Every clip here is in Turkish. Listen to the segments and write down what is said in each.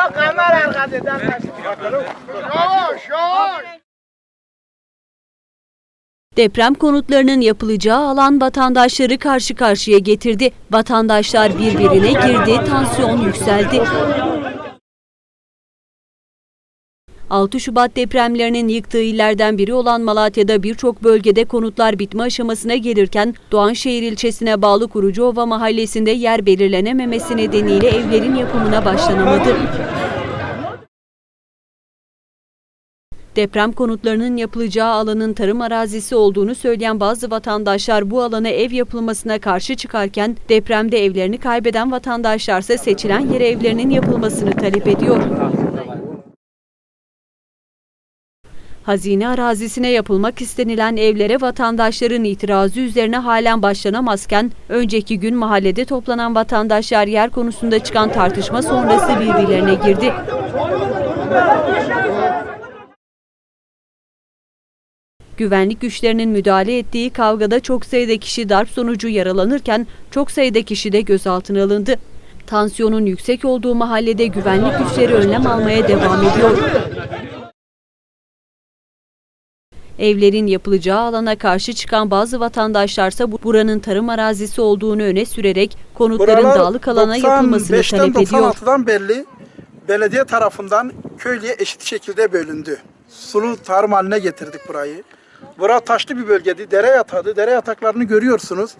Bak kamera arkasından Yavaş yavaş. Deprem konutlarının yapılacağı alan vatandaşları karşı karşıya getirdi. Vatandaşlar birbirine girdi, tansiyon yükseldi. 6 Şubat depremlerinin yıktığı illerden biri olan Malatya'da birçok bölgede konutlar bitme aşamasına gelirken Doğanşehir ilçesine bağlı Kurucuova mahallesinde yer belirlenememesi nedeniyle evlerin yapımına başlanamadı. Deprem konutlarının yapılacağı alanın tarım arazisi olduğunu söyleyen bazı vatandaşlar bu alana ev yapılmasına karşı çıkarken depremde evlerini kaybeden vatandaşlarsa seçilen yere evlerinin yapılmasını talep ediyor. Hazine arazisine yapılmak istenilen evlere vatandaşların itirazı üzerine halen başlanamazken önceki gün mahallede toplanan vatandaşlar yer konusunda çıkan tartışma sonrası birbirlerine girdi. Güvenlik güçlerinin müdahale ettiği kavgada çok sayıda kişi darp sonucu yaralanırken çok sayıda kişi de gözaltına alındı. Tansiyonun yüksek olduğu mahallede güvenlik güçleri önlem almaya devam ediyor. Evlerin yapılacağı alana karşı çıkan bazı vatandaşlarsa bu- buranın tarım arazisi olduğunu öne sürerek konutların Buralar dağlık alana yapılmasını 95'ten talep ediyor. 96'dan belli belediye tarafından köylüye eşit şekilde bölündü. Sulu tarım haline getirdik burayı. Bura taşlı bir bölgedi. Dere yatağı. Dere yataklarını görüyorsunuz.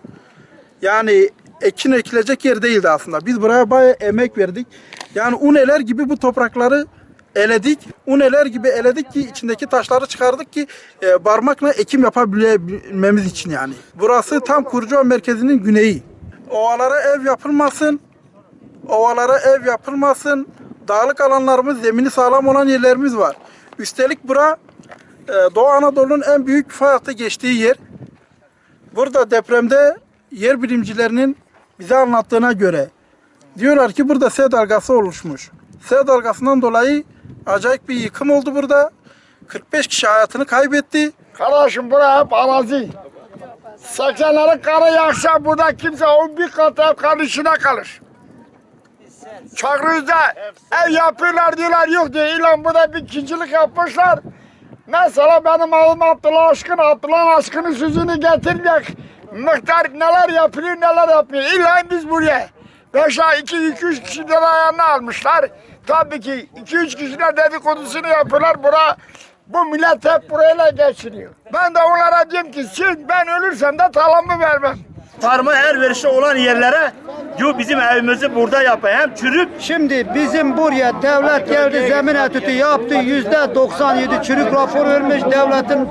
Yani ekin ekilecek yer değildi aslında. Biz buraya bayağı emek verdik. Yani uneler gibi bu toprakları eledik. Uneler gibi eledik ki içindeki taşları çıkardık ki e, parmakla ekim yapabilmemiz için yani. Burası tam Kurcuğa merkezinin güneyi. Ovalara ev yapılmasın. Ovalara ev yapılmasın. Dağlık alanlarımız, zemini sağlam olan yerlerimiz var. Üstelik bura e, Doğu Anadolu'nun en büyük fay hattı geçtiği yer. Burada depremde yer bilimcilerinin bize anlattığına göre diyorlar ki burada S dalgası oluşmuş. S dalgasından dolayı acayip bir yıkım oldu burada. 45 kişi hayatını kaybetti. Kardeşim bura hep arazi. 80'lerin karı yaksa burada kimse o bir kat ev karın içine kalır. Çakırızda ev yapıyorlar diyorlar yok diyor. İlan burada bir ikincilik yapmışlar. Mesela benim oğlum Abdullah Aşkın, Abdullah Aşkın'ın sözünü getirmek. Miktar neler yapılıyor neler yapmıyor. İlan biz buraya. Beşe iki, iki, üç kişi ayağını almışlar. Tabii ki iki, üç kişiler dedikodusunu yapıyorlar. Bura, bu millet hep burayla geçiniyor. Ben de onlara diyorum ki siz ben ölürsem de talamı vermem. Tarıma her verişi olan yerlere diyor bizim evimizi burada yapın. Hem çürük Şimdi bizim buraya devlet geldi zemin etütü yaptı. Yüzde 97 çürük rapor vermiş. Devletin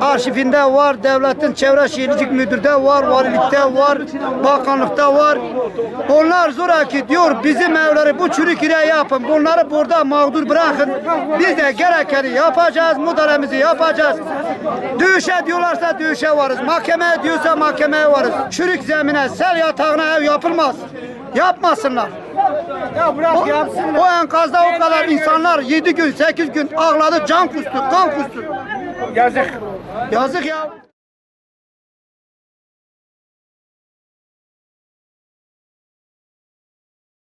arşivinde var. Devletin çevre şehircilik müdürde var. Valilikte var. Bakanlıkta var. Onlar zoraki diyor bizim evleri bu çürük yere yapın. Bunları burada mağdur bırakın. Biz de gerekeni yapacağız. Müdahalemizi yapacağız. Dövüşe diyorlarsa dövüşe varız. Mahkeme diyorsa mahkemeye varız. Çürük zemine, sel yatağına ev yapılmaz. Yapmasınlar. Ya bırak yapsınlar. O enkazda o kadar insanlar 7 gün 8 gün ağladı, can kustu, kan kustu. Yazık. Yazık ya.